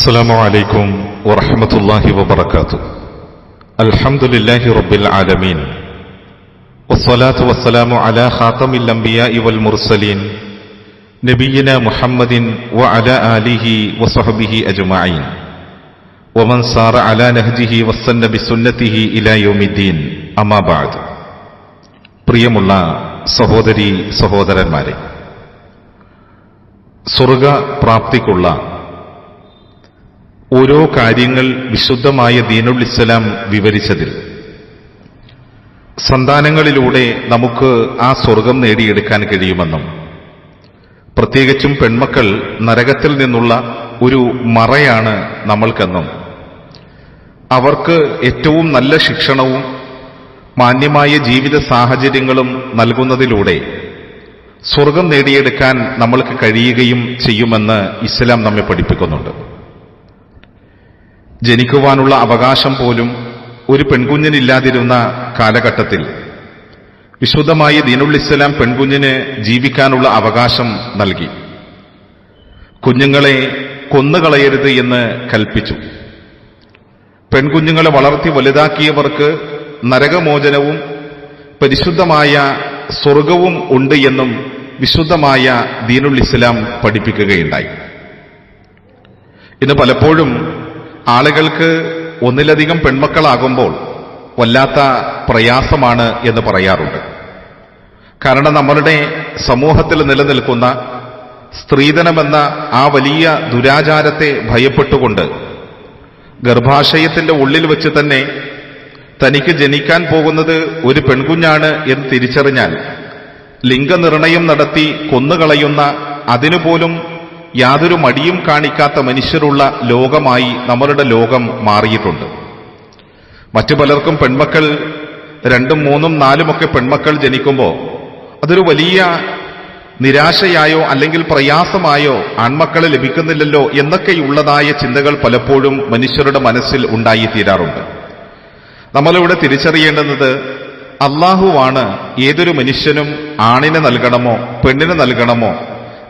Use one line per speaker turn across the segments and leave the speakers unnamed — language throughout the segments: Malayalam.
السلام عليكم ورحمة الله وبركاته الحمد لله رب العالمين والصلاة والسلام على خاتم الأنبياء والمرسلين نبينا محمد وعلى آله وصحبه أجمعين ومن سار على نهجه واستنى بسنته إلى يوم الدين أما بعد പ്രിയമുള്ള സഹോദരി സഹോദരന്മാരെ സ്വർഗ പ്രാപ്തിക്കുള്ള ഓരോ കാര്യങ്ങൾ വിശുദ്ധമായ ദീനുൽ ഇസ്ലാം വിവരിച്ചതിൽ. സന്താനങ്ങളിലൂടെ നമുക്ക് ആ സ്വർഗം നേടിയെടുക്കാൻ കഴിയുമെന്നും പ്രത്യേകിച്ചും പെൺമക്കൾ നരകത്തിൽ നിന്നുള്ള ഒരു മറയാണ് നമ്മൾക്കെന്നും അവർക്ക് ഏറ്റവും നല്ല ശിക്ഷണവും മാന്യമായ ജീവിത സാഹചര്യങ്ങളും നൽകുന്നതിലൂടെ സ്വർഗം നേടിയെടുക്കാൻ നമ്മൾക്ക് കഴിയുകയും ചെയ്യുമെന്ന് ഇസ്ലാം നമ്മെ പഠിപ്പിക്കുന്നുണ്ട്. ജനിക്കുവാനുള്ള അവകാശം പോലും ഒരു പെൺകുഞ്ഞിനില്ലാതിരുന്ന കാലഘട്ടത്തിൽ. വിശുദ്ധമായ ദീനുൽ ഇസ്ലാം പെൺകുഞ്ഞിന് ജീവിക്കാനുള്ള അവകാശം നൽകി. കുഞ്ഞുങ്ങളെ കൊന്നുകളയരുത് എന്ന് കൽപ്പിച്ചു. പെൺകുഞ്ഞുങ്ങളെ വളർത്തി വലുതാക്കിയവർക്ക് നരകമോചനവും പരിശുദ്ധമായ സ്വർഗവും ഉണ്ട് എന്നും വിശുദ്ധമായ ദീനുൽ ഇസ്ലാം പഠിപ്പിക്കുകയുണ്ടായി. ഇന്ന് പലപ്പോഴും ആളുകൾക്ക് ഒന്നിലധികം പെൺമക്കളാകുമ്പോൾ വല്ലാത്ത പ്രയാസമാണ് എന്ന് പറയാറുണ്ട്. കാരണം നമ്മളുടെ സമൂഹത്തിൽ നിലനിൽക്കുന്ന സ്ത്രീധനമെന്ന ആ വലിയ ദുരാചാരത്തെ ഭയപ്പെട്ടുകൊണ്ട് ഗർഭാശയത്തിന്റെ ഉള്ളിൽ വെച്ച് തന്നെ തനിക്ക് ജനിക്കാൻ പോകുന്നത് ഒരു പെൺകുഞ്ഞാണ് എന്ന് തിരിച്ചറിഞ്ഞാൽ ലിംഗനിർണയം നടത്തി കൊന്നുകളയുന്ന അതിനുപോലും യാതൊരു മടിയും കാണിക്കാത്ത മനുഷ്യരുള്ള ലോകമായി നമ്മളുടെ ലോകം മാറിയിട്ടുണ്ട്. മറ്റു പലർക്കും പെൺമക്കൾ രണ്ടും മൂന്നും നാലുമൊക്കെ പെൺമക്കൾ ജനിക്കുമ്പോൾ അതൊരു വലിയ നിരാശയായോ അല്ലെങ്കിൽ പ്രയാസമായോ ആൺമക്കളെ ലഭിക്കുന്നില്ലല്ലോ എന്നൊക്കെയുള്ളതായ ചിന്തകൾ പലപ്പോഴും മനുഷ്യരുടെ മനസ്സിൽ ഉണ്ടായിത്തീരാറുണ്ട്. നമ്മളിവിടെ തിരിച്ചറിയേണ്ടുന്നത് അള്ളാഹുവാണ് ഏതൊരു മനുഷ്യനും ആണിനെ നൽകണമോ പെണ്ണിനെ നൽകണമോ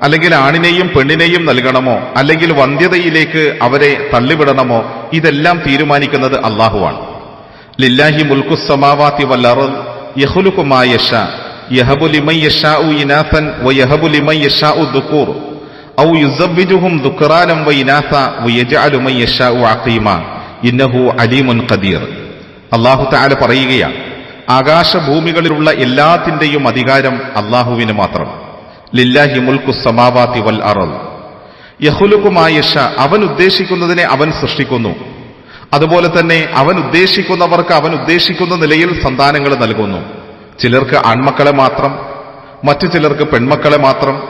അല്ലെങ്കിൽ ആണിനെയും പെണ്ണിനെയും നൽകണമോ? അല്ലെങ്കിൽ വന്ധ്യതയിലേക്ക് അവരെ തള്ളിവിടണമോ? ഇതെല്ലാം തീരുമാനിക്കുന്നത് അള്ളാഹുവാണ്. ലില്ലാഹി മുൽക്കുസമാവാത്തി വല്ലറു യഹുലുക്കുമായഷ യഹബുലിമൈ യഷാഉ ഇനാഥൻ വയഹബുലിമൈ യഷാഉ ദുക്കൂർ ഔ യുസബ്ബിജുഹും ദുക്റാനം വൈനാഥ വയജഅലുമൈ യഷാഉ അഖീമ. ഇന്നഹു അലീമുൻ ഖദീർ. അള്ളാഹു താല പറയുകയാണ് ആകാശഭൂമികളിലുള്ള എല്ലാത്തിന്റെയും അധികാരം അള്ളാഹുവിന് മാത്രം. ലില്ലാഹി മുൽക്കു സമാവാത്തി വൽ അറൽ യഹുലുക്കുമായഷ അവൻ ഉദ്ദേശിക്കുന്നതിനെ അവൻ സൃഷ്ടിക്കുന്നു. അതുപോലെ തന്നെ അവൻ ഉദ്ദേശിക്കുന്നവർക്ക് അവൻ ഉദ്ദേശിക്കുന്ന നിലയിൽ സന്താനങ്ങൾ നൽകുന്നു. ചിലർക്ക് ആൺമക്കളെ മാത്രം മറ്റു ചിലർക്ക് പെൺമക്കളെ മാത്രം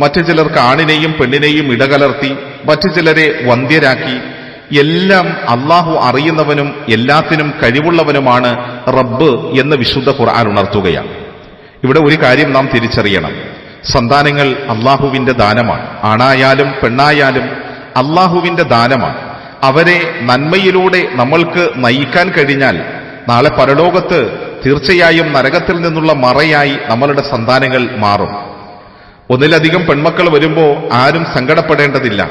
മറ്റു ചിലർക്ക് ആണിനെയും പെണ്ണിനെയും ഇടകലർത്തി മറ്റു ചിലരെ വന്ധ്യരാക്കി. എല്ലാം അള്ളാഹു അറിയുന്നവനും എല്ലാത്തിനും കഴിവുള്ളവനുമാണ് റബ്ബ് എന്ന് വിശുദ്ധ ഖുർആൻ ഉണർത്തുകയാണ്. ഇവിടെ ഒരു കാര്യം നാം തിരിച്ചറിയണം. സന്താനങ്ങൾ അള്ളാഹുവിന്റെ ദാനമാണ്. ആണായാലും പെണ്ണായാലും അള്ളാഹുവിന്റെ ദാനമാണ്. അവരെ നന്മയിലൂടെ നമ്മൾക്ക് നയിക്കാൻ കഴിഞ്ഞാൽ നാളെ പരലോകത്ത് തീർച്ചയായും നരകത്തിൽ നിന്നുള്ള മറയായി നമ്മളുടെ സന്താനങ്ങൾ മാറും. ഒന്നിലധികം പെൺമക്കൾ വരുമ്പോൾ ആരും സങ്കടപ്പെടേണ്ടതില്ല.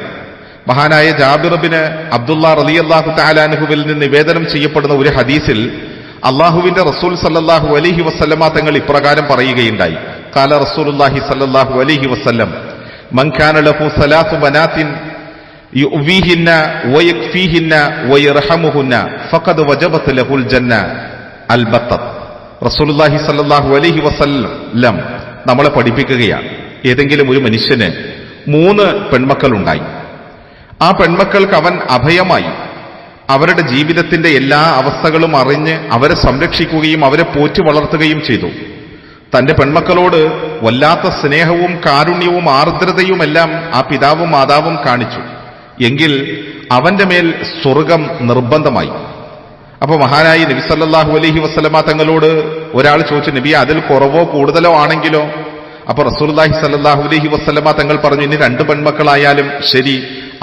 മഹാനായ ജാബിറബിന് അബ്ദുള്ള റലി അള്ളാഹു താലാനുഹുവിൽ നിന്ന് നിവേദനം ചെയ്യപ്പെടുന്ന ഒരു ഹദീസിൽ അള്ളാഹുവിന്റെ റസൂൽ സല്ലാഹു അലഹി വസ്ലമ തങ്ങൾ ഇപ്രകാരം പറയുകയുണ്ടായി. കാല റസൂലുല്ലാഹി സല്ലാഹു അലഹി വസ്ല്ലം മൻഖാന ലഹു ബനാത്തിൻ നമ്മളെ പഠിപ്പിക്കുകയാണ്. ഏതെങ്കിലും ഒരു മനുഷ്യന് മൂന്ന് പെൺമക്കളുണ്ടായി. ആ പെൺമക്കൾക്ക് അവൻ അഭയമായി. അവരുടെ ജീവിതത്തിന്റെ എല്ലാ അവസ്ഥകളും അറിഞ്ഞ് അവരെ സംരക്ഷിക്കുകയും അവരെ പോറ്റി വളർത്തുകയും ചെയ്തു. തന്റെ പെൺമക്കളോട് വല്ലാത്ത സ്നേഹവും കാരുണ്യവും ആർദ്രതയുമെല്ലാം ആ പിതാവും മാതാവും കാണിച്ചു. എങ്കിൽ അവന്റെ മേൽ സ്വർഗം നിർബന്ധമായി. അപ്പൊ മഹാനായ നബി സല്ലാഹു അലഹി വസ്ലമ തങ്ങളോട് ഒരാൾ ചോദിച്ചു നബി അതിൽ കുറവോ കൂടുതലോ ആണെങ്കിലോ? അപ്പൊ റസൂൽഹി സല്ലാഹു അലഹി വസ്ലമ തങ്ങൾ പറഞ്ഞു ഇനി രണ്ട് പെൺമക്കളായാലും ശരി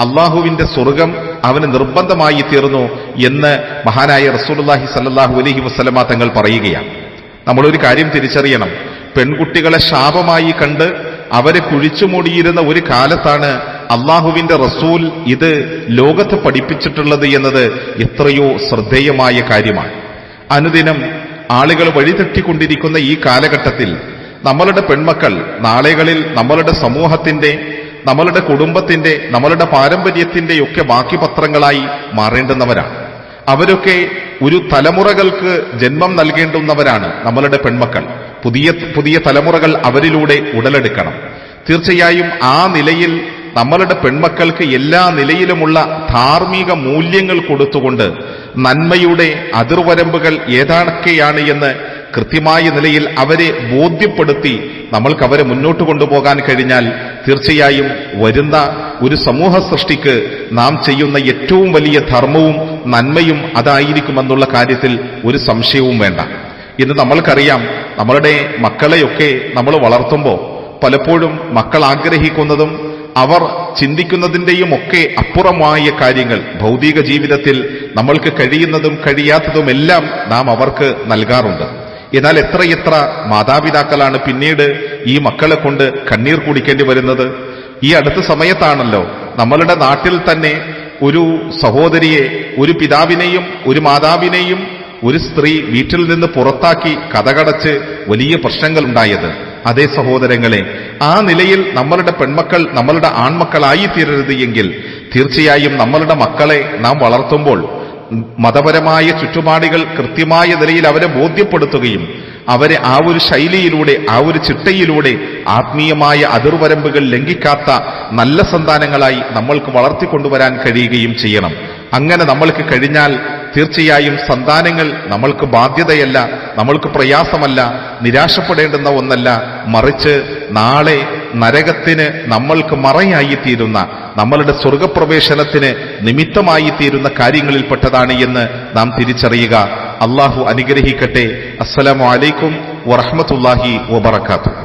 അള്ളാഹുവിന്റെ സ്വർഗം അവന് നിർബന്ധമായി തീർന്നു എന്ന് മഹാനായ റസൂൽഹി സല്ലാഹു അലഹി വസ്ലമ തങ്ങൾ പറയുകയാണ്. നമ്മളൊരു കാര്യം തിരിച്ചറിയണം. പെൺകുട്ടികളെ ശാപമായി കണ്ട് അവരെ കുഴിച്ചുമൂടിയിരുന്ന ഒരു കാലത്താണ് അള്ളാഹുവിന്റെ റസൂൽ ഇത് ലോകത്ത് പഠിപ്പിച്ചിട്ടുള്ളത് എന്നത് എത്രയോ ശ്രദ്ധേയമായ കാര്യമാണ്. അനുദിനം ആളുകൾ വഴിതെട്ടിക്കൊണ്ടിരിക്കുന്ന ഈ കാലഘട്ടത്തിൽ നമ്മളുടെ പെൺമക്കൾ നാളുകളിൽ നമ്മളുടെ സമൂഹത്തിന്റെ നമ്മളുടെ കുടുംബത്തിന്റെ നമ്മളുടെ പാരമ്പര്യത്തിന്റെ ഒക്കെ ബാക്കി പത്രങ്ങളായി മാറേണ്ടുന്നവരാണ്. അവരൊക്കെ ഒരു തലമുറകൾക്ക് ജന്മം നൽകേണ്ടുന്നവരാണ് നമ്മളുടെ പെൺമക്കൾ. പുതിയ പുതിയ തലമുറകൾ അവരിലൂടെ ഉടലെടുക്കണം. തീർച്ചയായും ആ നിലയിൽ നമ്മളുടെ പെൺമക്കൾക്ക് എല്ലാ നിലയിലുമുള്ള ധാർമ്മിക മൂല്യങ്ങൾ കൊടുത്തുകൊണ്ട് നന്മയുടെ അതിർവരമ്പുകൾ ഏതാണൊക്കെയാണ് എന്ന് കൃത്യമായ നിലയിൽ അവരെ ബോധ്യപ്പെടുത്തി നമ്മൾക്ക് അവരെ മുന്നോട്ട് കൊണ്ടുപോകാൻ കഴിഞ്ഞാൽ തീർച്ചയായും വരുന്ന ഒരു സമൂഹ സൃഷ്ടിക്ക് നാം ചെയ്യുന്ന ഏറ്റവും വലിയ ധർമ്മവും നന്മയും അതായിരിക്കുമെന്നുള്ള കാര്യത്തിൽ ഒരു സംശയവും വേണ്ട. ഇന്ന് നമ്മൾക്കറിയാം നമ്മളുടെ മക്കളെയൊക്കെ നമ്മൾ വളർത്തുമ്പോൾ പലപ്പോഴും മക്കൾ ആഗ്രഹിക്കുന്നതും അവർ ചിന്തിക്കുന്നതിന്റെയും ഒക്കെ അപ്പുറമായ കാര്യങ്ങൾ ഭൗതിക ജീവിതത്തിൽ നമ്മൾക്ക് കഴിയുന്നതും കഴിയാത്തതുമെല്ലാം നാം അവർക്ക് നൽകാറുണ്ട്. എന്നാൽ എത്രയെത്ര മാതാപിതാക്കളാണ് പിന്നീട് ഈ മക്കളെ കൊണ്ട് കണ്ണീർ കുടിക്കേണ്ടി വരുന്നത്? ഈ അടുത്ത സമയത്താണല്ലോ നമ്മളുടെ നാട്ടിൽ തന്നെ ഒരു സഹോദരിയെ ഒരു പിതാവിനെയും ഒരു മാതാവിനെയും ഒരു സ്ത്രീ വീട്ടിൽ നിന്ന് പുറത്താക്കി കഥകടച്ച് വലിയ പ്രശ്നങ്ങൾ ഉണ്ടായത്. അതേ സഹോദരങ്ങളെ ആ നിലയിൽ നമ്മളുടെ പെൺമക്കൾ നമ്മളുടെ ആൺമക്കളായി തീരരുത് എങ്കിൽ തീർച്ചയായും നമ്മളുടെ മക്കളെ നാം വളർത്തുമ്പോൾ മതപരമായ ചുറ്റുപാടുകൾ കൃത്യമായ നിലയിൽ അവരെ ബോധ്യപ്പെടുത്തുകയും അവരെ ആ ഒരു ശൈലിയിലൂടെ ആ ഒരു ചിട്ടയിലൂടെ ആത്മീയമായ അതിർവരമ്പുകൾ ലംഘിക്കാത്ത നല്ല സന്താനങ്ങളായി നമ്മൾക്ക് വളർത്തിക്കൊണ്ടുവരാൻ കഴിയുകയും ചെയ്യണം. അങ്ങനെ നമ്മൾക്ക് കഴിഞ്ഞാൽ തീർച്ചയായും സന്താനങ്ങൾ നമ്മൾക്ക് ബാധ്യതയല്ല നമ്മൾക്ക് പ്രയാസമല്ല നിരാശപ്പെടേണ്ടുന്ന ഒന്നല്ല മറിച്ച് നാളെ നരകത്തിന് നമ്മൾക്ക് മറയായി മറയായിത്തീരുന്ന നമ്മളുടെ സ്വർഗപ്രവേശനത്തിന് നിമിത്തമായി തീരുന്ന കാര്യങ്ങളിൽപ്പെട്ടതാണ് എന്ന് നാം തിരിച്ചറിയുക. അള്ളാഹു അനുഗ്രഹിക്കട്ടെ. അസ്സലാമു അലൈക്കും വറഹമത്തല്ലാഹി വബർക്കാത്തു